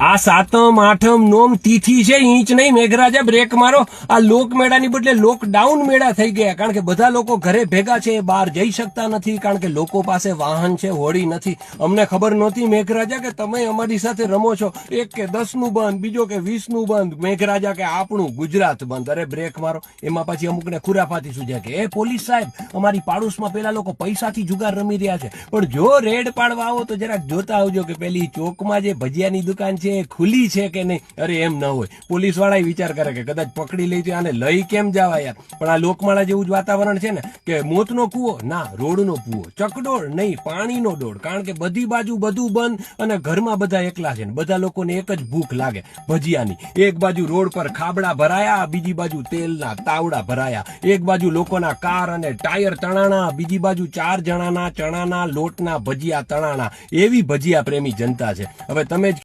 આ સાતમ, આઠમ, નોમ, તિથિ છે, ઈંચ નહીં, મેઘરાજા બ્રેક મારો. આ લોકમેળાની બદલે લોકડાઉન મેળા થઈ ગયા, કારણ કે બધા લોકો ઘરે ભેગા છે, બહાર જઈ શકતા નથી, કારણ કે લોકો પાસે વાહન છે, હોડી નથી. અમને ખબર નહોતી, મેઘરાજા, કે તમે અમારી સાથે રમો છો. એક કે દસનું બંધ, બીજો કે વીસનું બંધ. મેઘરાજા કે આપણું ગુજરાત બંધ. અરે બ્રેક મારો. એમાં પછી અમુકને ખુરાફાથી સુજ્યા કે, એ પોલીસ સાહેબ, અમારી પાડોશમાં પેલા લોકો પૈસાથી જુગાર રમી રહ્યા છે. પણ જો રેડ પાડવા આવો, તો જરાક જોતા આવજો કે પેલી ચોકમાં જે ભજીયાની દુકાન છે એ ખુલી છે કે નહીં? અરે, એમ ન હોય. પોલીસવાળા વિચાર કરે કે કદાચ પકડી લઈ આને લઈ કેમ જવા યાર? પણ આ લોકમાળા જેવું જ વાતાવરણ છે ને, કે મોતનો કૂવો? ના, રોડનો કૂવો. ચકડોળ નહીં, પાણીનો ડોળ કારણ કે બધી બાજુ બધું બંધ અને ઘરમાં બધા એકલા છે ને. બધા લોકોને એક જ ભૂખ લાગે, ભજીયાની. એક બાજુ રોડ પર ખાબડા ભરાયા, બીજી બાજુ તેલના તાવડા ભરાયા. એક બાજુ લોકોના કાર અને ટાયર તણાણા, બીજી બાજુ ચાર જણાના ચણાના લોટના ભજીયા તણાણા. એવી ભજીયા પ્રેમી જનતા છે. હવે તમે જ